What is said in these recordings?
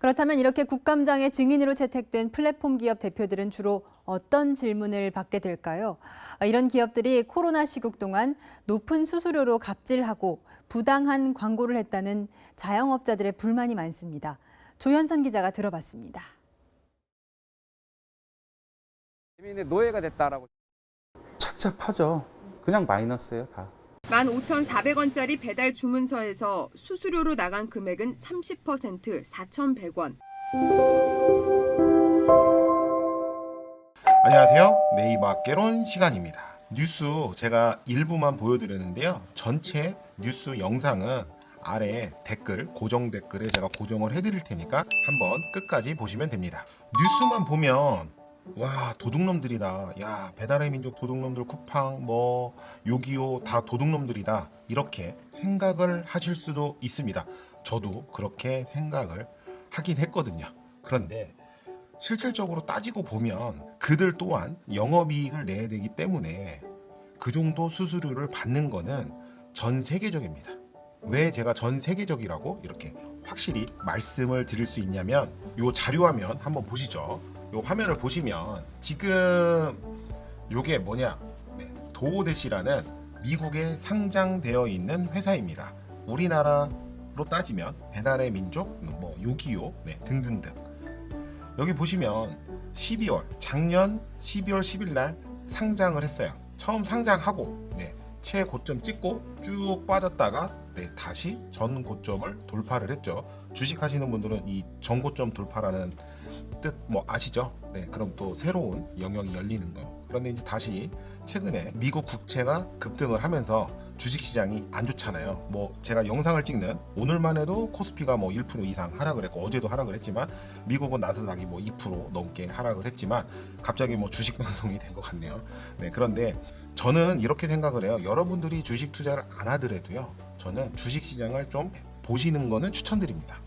그렇다면 이렇게 국감장의 증인으로 채택된 플랫폼 기업 대표들은 주로 어떤 질문을 받게 될까요? 아, 이런 기업들이 코로나 시국 동안 높은 수수료로 갑질하고 부당한 광고를 했다는 자영업자들의 불만이 많습니다. 조현선 기자가 들어봤습니다. 재미있는 노예가 됐다라고. 착잡하죠. 그냥 마이너스예요, 다. 15,400원짜리 배달 주문서에서 수수료로 나간 금액은 30% 4,100원. 안녕하세요. 네이버 학개론 시간입니다. 뉴스 제가 일부만 보여드렸는데요. 전체 뉴스 영상은 아래 댓글, 고정 댓글에 제가 고정을 해드릴 테니까 한번 끝까지 보시면 됩니다. 뉴스만 보면 와 도둑놈들이다. 야 배달의 민족 도둑놈들 쿠팡 뭐 요기요 다 도둑놈들이다. 이렇게 생각을 하실 수도 있습니다. 저도 그렇게 생각을 하긴 했거든요. 그런데 실질적으로 따지고 보면 그들 또한 영업이익을 내야 되기 때문에 그 정도 수수료를 받는 거는 전 세계적입니다. 왜 제가 전 세계적이라고 이렇게 확실히 말씀을 드릴 수 있냐면 요 자료 화면 한번 보시죠. 요 화면을 보시면 지금 요게 뭐냐? 네, 도오데시라는 미국에 상장되어 있는 회사입니다. 우리나라로 따지면 배달의 민족, 뭐 요기요 네, 등등등. 여기 보시면 12월 작년 12월 10일 날 상장을 했어요. 처음 상장하고 네, 최고점 찍고 쭉 빠졌다가 네, 다시 전 고점을 돌파를 했죠. 주식 하시는 분들은 이 전 고점 돌파라는 뜻 뭐 아시죠? 네, 그럼 또 새로운 영역이 열리는 거. 그런데 이제 다시 최근에 미국 국채가 급등을 하면서 주식 시장이 안 좋잖아요. 뭐 제가 영상을 찍는 오늘만 해도 코스피가 뭐 1% 이상 하락을 했고 어제도 하락을 했지만 미국은 나스닥이 뭐 2% 넘게 하락을 했지만 갑자기 뭐 주식 방송이 된 것 같네요. 네, 그런데 저는 이렇게 생각을 해요. 여러분들이 주식 투자를 안 하더라도요. 저는 주식 시장을 좀 보시는 거는 추천드립니다.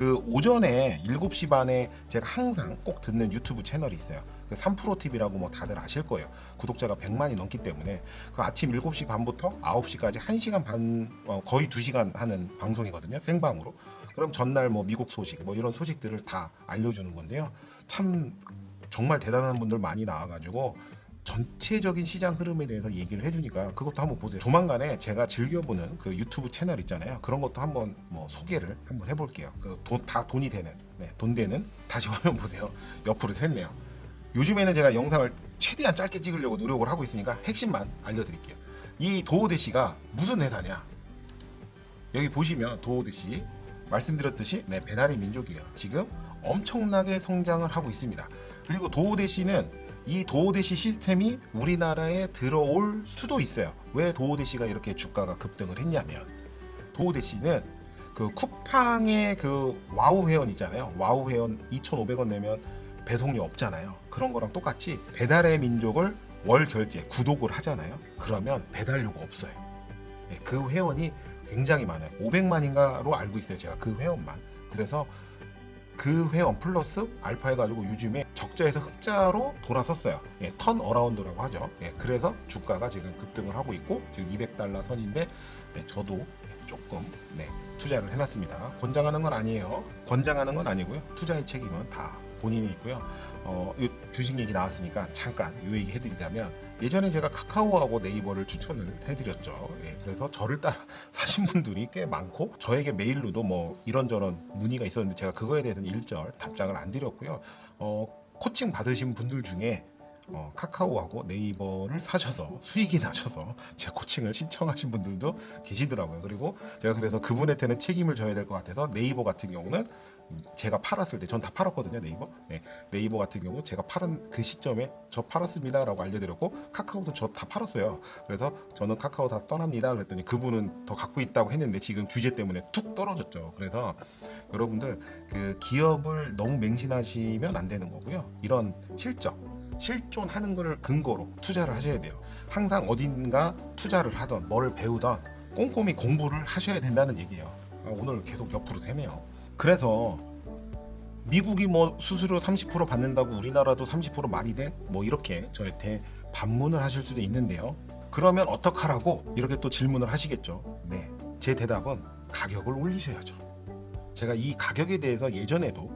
그 오전에 7시 반에 제가 항상 꼭 듣는 유튜브 채널이 있어요. 그 3프로 TV라고 뭐 다들 아실 거예요. 구독자가 100만이 넘기 때문에 그 아침 7시 반부터 9시까지 1시간 반 어, 거의 2시간 하는 방송이거든요. 생방으로. 그럼 전날 뭐 미국 소식 뭐 이런 소식들을 다 알려주는 건데요. 참 정말 대단한 분들 많이 나와가지고 전체적인 시장 흐름에 대해서 얘기를 해주니까 그것도 한번 보세요. 조만간에 제가 즐겨보는 그 유튜브 채널 있잖아요. 그런 것도 한번 뭐 소개를 한번 해볼게요. 그다 돈이 되는, 네, 돈 되는 다시 화면 보세요. 옆으로 샜네요. 요즘에는 제가 영상을 최대한 짧게 찍으려고 노력을 하고 있으니까 핵심만 알려드릴게요. 이 도오데시가 무슨 회사냐? 여기 보시면 도오데시 말씀드렸듯이 네, 배달의 민족이에요. 지금 엄청나게 성장을 하고 있습니다. 그리고 도오데시는 이 도오데시 시스템이 우리나라에 들어올 수도 있어요. 왜 도오데시가 이렇게 주가가 급등을 했냐면 도오데시는 그 쿠팡의 그 와우 회원 있잖아요. 와우 회원 2,500원 내면 배송료 없잖아요. 그런 거랑 똑같이 배달의 민족을 월 결제 구독을 하잖아요. 그러면 배달료가 없어요. 네, 그 회원이 굉장히 많아요. 500만인가로 알고 있어요. 제가 그 회원만. 그래서 그 회원 플러스 알파 해가지고 요즘에 적자에서 흑자로 돌아섰어요. 예, 턴 어라운드라고 하죠. 예, 그래서 주가가 지금 급등을 하고 있고 지금 200달러 선인데 네, 저도 조금 네, 투자를 해놨습니다. 권장하는 건 아니에요. 권장하는 건 아니고요. 투자의 책임은 다 본인이 있고요. 어, 이 주식 얘기 나왔으니까 잠깐 이 얘기 해드리자면 예전에 제가 카카오하고 네이버를 추천을 해드렸죠. 예, 그래서 저를 따라 사신 분들이 꽤 많고 저에게 메일로도 뭐 이런저런 문의가 있었는데 제가 그거에 대해서는 일절 답장을 안 드렸고요. 어, 코칭 받으신 분들 중에 어, 카카오하고 네이버를 사셔서 수익이 나셔서 제 코칭을 신청하신 분들도 계시더라고요. 그리고 제가 그래서 그분한테는 책임을 져야 될 것 같아서 네이버 같은 경우는 제가 팔았을 때 전 다 팔았거든요 네이버. 네, 네이버 같은 경우 제가 팔은 그 시점에 저 팔았습니다라고 알려드렸고 카카오도 저 다 팔았어요. 그래서 저는 카카오 다 떠납니다 그랬더니 그분은 더 갖고 있다고 했는데 지금 규제 때문에 툭 떨어졌죠. 그래서 여러분들 그 기업을 너무 맹신하시면 안 되는 거고요. 이런 실적 실존하는 거를 근거로 투자를 하셔야 돼요. 항상 어딘가 투자를 하던 뭐를 배우던 꼼꼼히 공부를 하셔야 된다는 얘기예요. 아, 오늘 계속 옆으로 새네요. 그래서 미국이 뭐 수수료 30% 받는다고 우리나라도 30% 말이 돼? 뭐 이렇게 저한테 반문을 하실 수도 있는데요. 그러면 어떡하라고 이렇게 또 질문을 하시겠죠. 네. 제 대답은 가격을 올리셔야죠. 제가 이 가격에 대해서 예전에도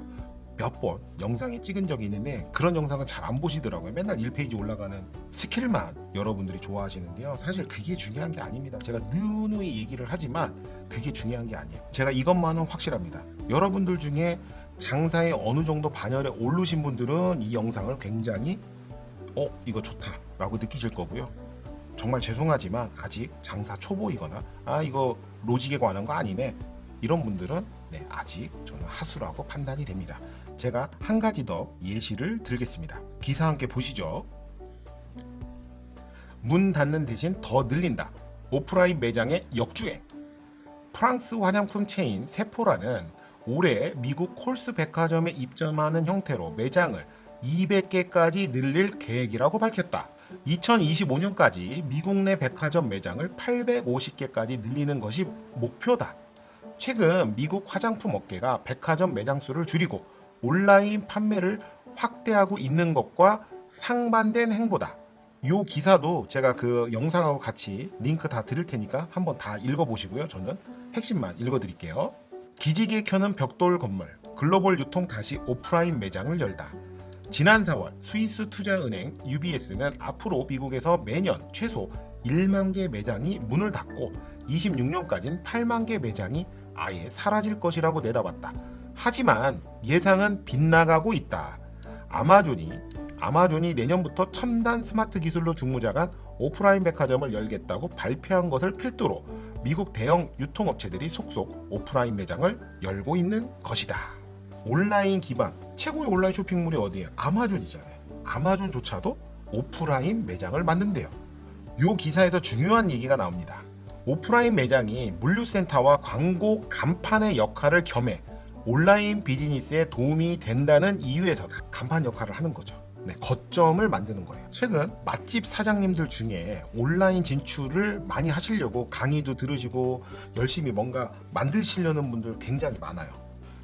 몇 번 영상에 찍은 적이 있는데 그런 영상은 잘 안 보시더라고요. 맨날 1페이지 올라가는 스킬만 여러분들이 좋아하시는데요. 사실 그게 중요한 게 아닙니다. 제가 누누이 얘기를 하지만 그게 중요한 게 아니에요. 제가 이것만은 확실합니다. 여러분들 중에 장사에 어느 정도 반열에 오르신 분들은 이 영상을 굉장히 어 이거 좋다라고 느끼실 거고요. 정말 죄송하지만 아직 장사 초보이거나 아 이거 로직에 관한 거 아니네 이런 분들은 네, 아직 저는 하수라고 판단이 됩니다. 제가 한 가지 더 예시를 들겠습니다. 기사 함께 보시죠. 문 닫는 대신 더 늘린다. 오프라인 매장의 역주행. 프랑스 화장품 체인 세포라는 올해 미국 콜스 백화점에 입점하는 형태로 매장을 200개까지 늘릴 계획이라고 밝혔다. 2025년까지 미국 내 백화점 매장을 850개까지 늘리는 것이 목표다. 최근 미국 화장품 업계가 백화점 매장 수를 줄이고 온라인 판매를 확대하고 있는 것과 상반된 행보다. 요 기사도 제가 그 영상하고 같이 링크 다 드릴 테니까 한번 다 읽어보시고요. 저는 핵심만 읽어드릴게요. 기지개 켜는 벽돌 건물, 글로벌 유통 다시 오프라인 매장을 열다. 지난 4월 스위스 투자은행 UBS는 앞으로 미국에서 매년 최소 1만 개 매장이 문을 닫고 26년까지는 8만 개 매장이 아예 사라질 것이라고 내다봤다. 하지만 예상은 빗나가고 있다. 아마존이 아마존이 내년부터 첨단 스마트 기술로 중무장한 오프라인 백화점을 열겠다고 발표한 것을 필두로 미국 대형 유통업체들이 속속 오프라인 매장을 열고 있는 것이다. 온라인 기반 최고의 온라인 쇼핑몰이 어디예요? 아마존이잖아요. 아마존조차도 오프라인 매장을 만든대요. 요 기사에서 중요한 얘기가 나옵니다. 오프라인 매장이 물류센터와 광고 간판의 역할을 겸해 온라인 비즈니스에 도움이 된다는 이유에서다. 간판 역할을 하는 거죠. 네, 거점을 만드는 거예요. 최근 맛집 사장님들 중에 온라인 진출을 많이 하시려고 강의도 들으시고 열심히 뭔가 만드시려는 분들 굉장히 많아요.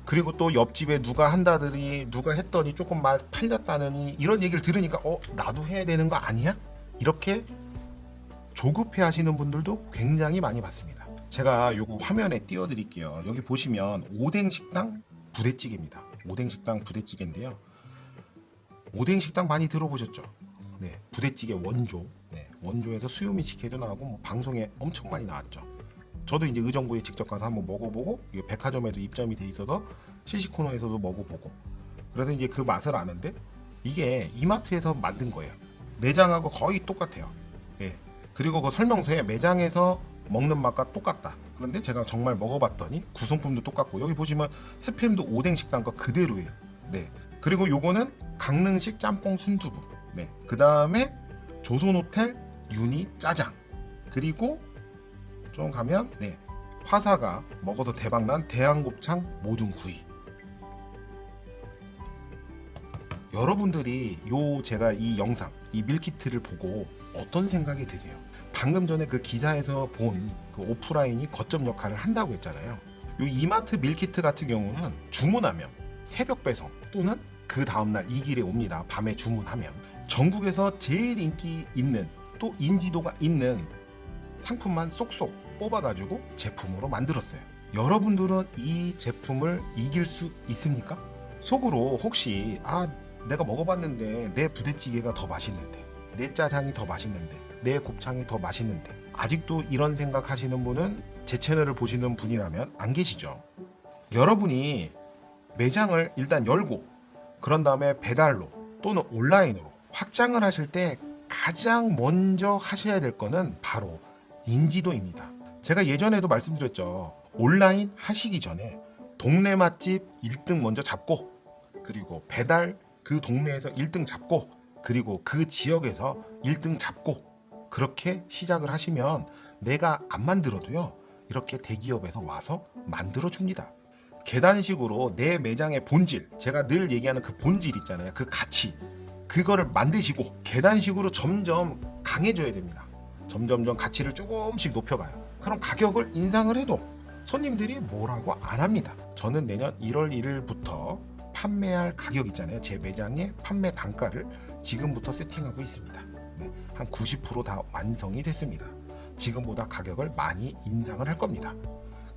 그리고 또 옆집에 누가 한다더니 누가 했더니 조금 말 팔렸다느니 이런 얘기를 들으니까 어 나도 해야 되는 거 아니야? 이렇게 조급해 하시는 분들도 굉장히 많이 봤습니다. 제가 요거 화면에 띄워 드릴게요. 여기 보시면 오뎅 식당 부대찌개입니다. 오뎅 식당 부대찌개인데요. 오뎅 식당 많이 들어보셨죠? 네, 부대찌개 원조. 네, 원조에서 수요미 식혜도 나오고 뭐 방송에 엄청 많이 나왔죠. 저도 이제 의정부에 직접 가서 한번 먹어보고 이게 백화점에도 입점이 돼 있어서 시식 코너에서도 먹어보고 그래서 이제 그 맛을 아는데 이게 이마트에서 만든 거예요. 매장하고 거의 똑같아요. 예. 그리고 그 설명서에 매장에서 먹는 맛과 똑같다. 그런데 제가 정말 먹어봤더니 구성품도 똑같고 여기 보시면 스팸도 오뎅 식당 거 그대로예요. 네. 그리고 요거는 강릉식 짬뽕 순두부. 네. 그 다음에 조선호텔 유니 짜장. 그리고 좀 가면 네 화사가 먹어서 대박난 대한곱창 모든 구이. 여러분들이 요 제가 이 영상 이 밀키트를 보고 어떤 생각이 드세요? 방금 전에 그 기사에서 본 그 오프라인이 거점 역할을 한다고 했잖아요. 요 이마트 밀키트 같은 경우는 주문하면 새벽 배송 또는 그 다음날 이 길에 옵니다. 밤에 주문하면 전국에서 제일 인기 있는 또 인지도가 있는 상품만 쏙쏙 뽑아가지고 제품으로 만들었어요. 여러분들은 이 제품을 이길 수 있습니까? 속으로 혹시 아 내가 먹어봤는데 내 부대찌개가 더 맛있는데 내 짜장이 더 맛있는데 내 곱창이 더 맛있는데 아직도 이런 생각하시는 분은 제 채널을 보시는 분이라면 안 계시죠. 여러분이 매장을 일단 열고 그런 다음에 배달로 또는 온라인으로 확장을 하실 때 가장 먼저 하셔야 될 거는 바로 인지도입니다. 제가 예전에도 말씀드렸죠. 온라인 하시기 전에 동네 맛집 1등 먼저 잡고 그리고 배달 그 동네에서 1등 잡고 그리고 그 지역에서 1등 잡고 그렇게 시작을 하시면 내가 안 만들어도요. 이렇게 대기업에서 와서 만들어 줍니다. 계단식으로 내 매장의 본질, 제가 늘 얘기하는 그 본질 있잖아요. 그 가치. 그거를 만드시고 계단식으로 점점 강해져야 됩니다. 점점점 가치를 조금씩 높여가요. 그럼 가격을 인상을 해도 손님들이 뭐라고 안 합니다. 저는 내년 1월 1일부터 판매할 가격 있잖아요. 제 매장의 판매 단가를 지금부터 세팅하고 있습니다. 네, 한 90%다 완성이 됐습니다. 지금보다 가격을 많이 인상을 할 겁니다.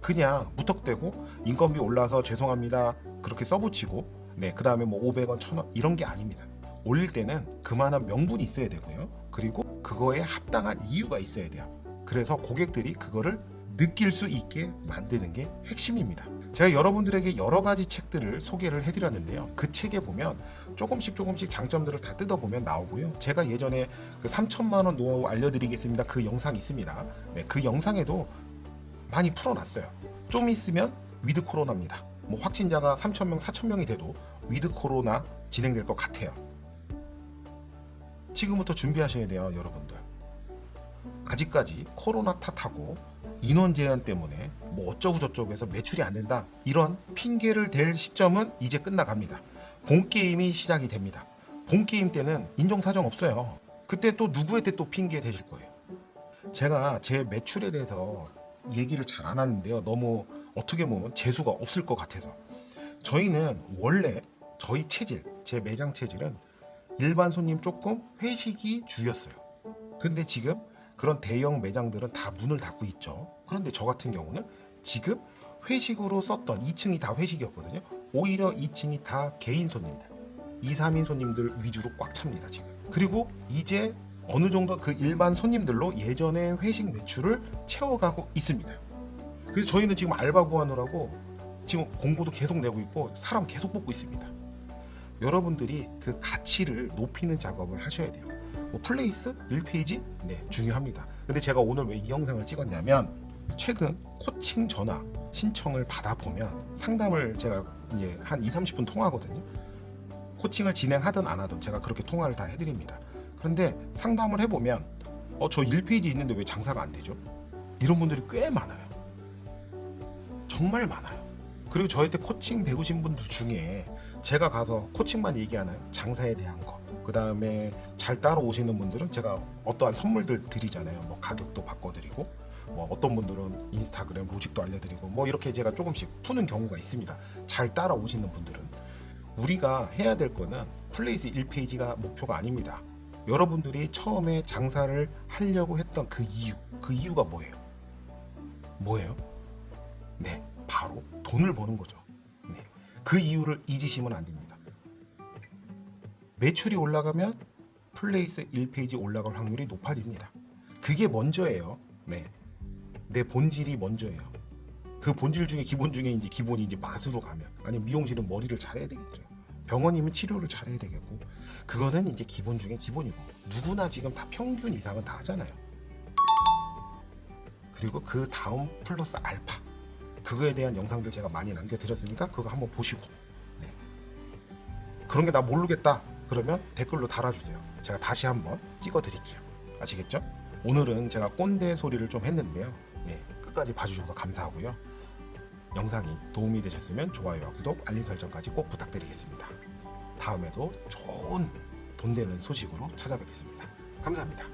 그냥 무턱대고 인건비 올라서 죄송합니다. 그렇게 써붙이고 네 그다음에 뭐 500원 1000원 이런 게 아닙니다. 올릴 때는 그만한 명분이 있어야 되고요. 그리고 그거에 합당한 이유가 있어야 돼요. 그래서 고객들이 그거를 느낄 수 있게 만드는 게 핵심입니다. 제가 여러분들에게 여러 가지 책들을 소개를 해드렸는데요. 그 책에 보면 조금씩 조금씩 장점들을 다 뜯어보면 나오고요. 제가 예전에 그 3천만 원 노하우 알려드리겠습니다. 그 영상 있습니다. 네, 그 영상에도 많이 풀어놨어요. 좀 있으면 위드 코로나입니다. 뭐 확진자가 3천 명, 4천 명이 돼도 위드 코로나 진행될 것 같아요. 지금부터 준비하셔야 돼요, 여러분들. 아직까지 코로나 탓하고 인원 제한 때문에 뭐 어쩌고 저쩌고 해서 매출이 안 된다. 이런 핑계를 댈 시점은 이제 끝나갑니다. 본 게임이 시작이 됩니다. 본 게임 때는 인정사정 없어요. 그때 또 누구한테 또 핑계 대실 거예요. 제가 제 매출에 대해서 얘기를 잘 안 하는데요. 너무 어떻게 보면 재수가 없을 것 같아서. 저희는 원래 저희 체질, 제 매장 체질은 일반 손님 조금 회식이 주였어요. 근데 지금 그런 대형 매장들은 다 문을 닫고 있죠. 그런데 저 같은 경우는 지금 회식으로 썼던 2층이 다 회식이었거든요. 오히려 2층이 다 개인 손님들, 2, 3인 손님들 위주로 꽉 찹니다, 지금. 그리고 이제 어느 정도 그 일반 손님들로 예전의 회식 매출을 채워가고 있습니다. 그래서 저희는 지금 알바 구하느라고 지금 공고도 계속 내고 있고 사람 계속 뽑고 있습니다. 여러분들이 그 가치를 높이는 작업을 하셔야 돼요. 뭐 플레이스 1페이지 네 중요합니다. 근데 제가 오늘 왜 이 영상을 찍었냐면 최근 코칭 전화 신청을 받아 보면 상담을 제가 이제 한 2, 30분 통화하거든요. 코칭을 진행하든 안 하든 제가 그렇게 통화를 다 해드립니다. 그런데 상담을 해보면 어 저 1페이지 있는데 왜 장사가 안 되죠? 이런 분들이 꽤 많아요. 정말 많아요. 그리고 저한테 코칭 배우신 분들 중에 제가 가서 코칭만 얘기하나요? 장사에 대한 거. 그 다음에 잘 따라오시는 분들은 제가 어떠한 선물들 드리잖아요. 뭐 가격도 바꿔드리고, 뭐 어떤 분들은 인스타그램 로직도 알려드리고, 뭐 이렇게 제가 조금씩 푸는 경우가 있습니다. 잘 따라오시는 분들은 우리가 해야 될 거는 플레이스 1페이지가 목표가 아닙니다. 여러분들이 처음에 장사를 하려고 했던 그 이유, 그 이유가 뭐예요? 뭐예요? 네, 바로 돈을 버는 거죠. 네. 그 이유를 잊으시면 안 됩니다. 매출이 올라가면 플레이스 1페이지 올라갈 확률이 높아집니다. 그게 먼저예요. 네. 내 본질이 먼저예요. 그 본질 중에 기본 중에 이제 기본이 이제 맛으로 가면 아니 미용실은 머리를 잘해야 되겠죠. 병원이면 치료를 잘해야 되겠고 그거는 이제 기본 중에 기본이고 누구나 지금 다 평균 이상은 다 하잖아요. 그리고 그 다음 플러스 알파 그거에 대한 영상들 제가 많이 남겨드렸으니까 그거 한번 보시고 네. 그런 게 나 모르겠다 그러면 댓글로 달아주세요 제가 다시 한번 찍어드릴게요 아시겠죠? 오늘은 제가 꼰대 소리를 좀 했는데요 네, 끝까지 봐주셔서 감사하고요 영상이 도움이 되셨으면 좋아요와 구독 알림 설정까지 꼭 부탁드리겠습니다. 다음에도 좋은 돈 되는 소식으로 찾아뵙겠습니다. 감사합니다